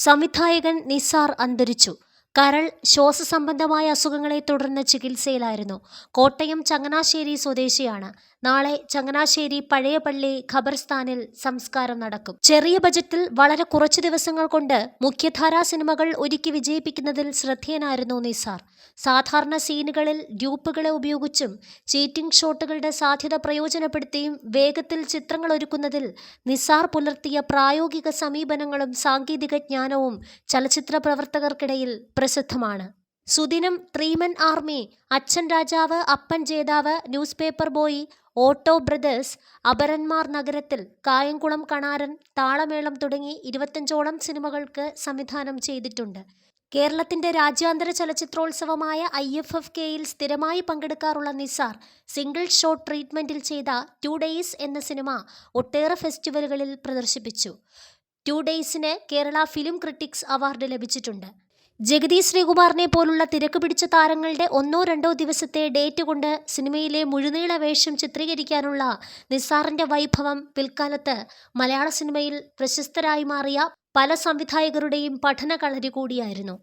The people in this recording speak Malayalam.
സംവിധായകൻ നിസാർ അന്തരിച്ചു കരൾ ശ്വാസസംബന്ധമായ അസുഖങ്ങളെ തുടർന്ന് ചികിത്സയിലായിരുന്നു. കോട്ടയം ചങ്ങനാശ്ശേരി സ്വദേശിയാണ്. നാളെ ചങ്ങനാശ്ശേരി പഴയപള്ളി ഖബർസ്ഥാനിൽ സംസ്കാരം നടക്കും. ചെറിയ ബജറ്റിൽ വളരെ കുറച്ചു ദിവസങ്ങൾ കൊണ്ട് മുഖ്യധാരാ സിനിമകൾ ഒരുക്കി വിജയിപ്പിക്കുന്നതിൽ ശ്രദ്ധേയനായിരുന്നു നിസാർ. സാധാരണ സീനുകളിൽ ഡ്യൂപ്പുകളെ ഉപയോഗിച്ചും ചീറ്റിംഗ് ഷോട്ടുകളുടെ സാധ്യത പ്രയോജനപ്പെടുത്തിയും വേഗത്തിൽ ചിത്രങ്ങൾ ഒരുക്കുന്നതിൽ നിസാർ പുലർത്തിയ പ്രായോഗിക സമീപനങ്ങളും സാങ്കേതിക ജ്ഞാനവും ചലച്ചിത്ര പ്രവർത്തകർക്കിടയിൽ പ്രസിദ്ധമാണ്. സുദിനം three man army Achan Rajavu Appan Jethavu news paper boy auto brothers Aparanmar Nagarathil Kayamkulam Kanaran താളമേളം തുടങ്ങി ഇരുപത്തഞ്ചോളം സിനിമകൾക്ക് സംവിധാനം ചെയ്തിട്ടുണ്ട്. കേരളത്തിന്റെ രാജ്യാന്തര ചലച്ചിത്രോത്സവമായ ഐ എഫ് എഫ് കെയിൽ സ്ഥിരമായി പങ്കെടുക്കാറുള്ള നിസാർ സിംഗിൾ ഷോട്ട് ട്രീറ്റ്മെന്റിൽ ചെയ്ത ടു ഡേയ്സ് എന്ന സിനിമ ഒട്ടേറെ ഫെസ്റ്റിവലുകളിൽ പ്രദർശിപ്പിച്ചു. ടു ഡേയ്സിന് കേരള ഫിലിം ക്രിട്ടിക്സ് അവാർഡ് ലഭിച്ചിട്ടുണ്ട്. ജഗതി ശ്രീകുമാറിനെ പോലുള്ള തിരക്ക് പിടിച്ച താരങ്ങളുടെ ഒന്നോ രണ്ടോ ദിവസത്തെ ഡേറ്റ് കൊണ്ട് സിനിമയിലെ മുഴുനീള വേഷം ചിത്രീകരിക്കാനുള്ള നിസാറിന്റെ വൈഭവം പിൽക്കാലത്ത് മലയാള സിനിമയിൽ പ്രശസ്തരായി മാറിയ പല സംവിധായകരുടെയും പഠന കളരി കൂടിയായിരുന്നു.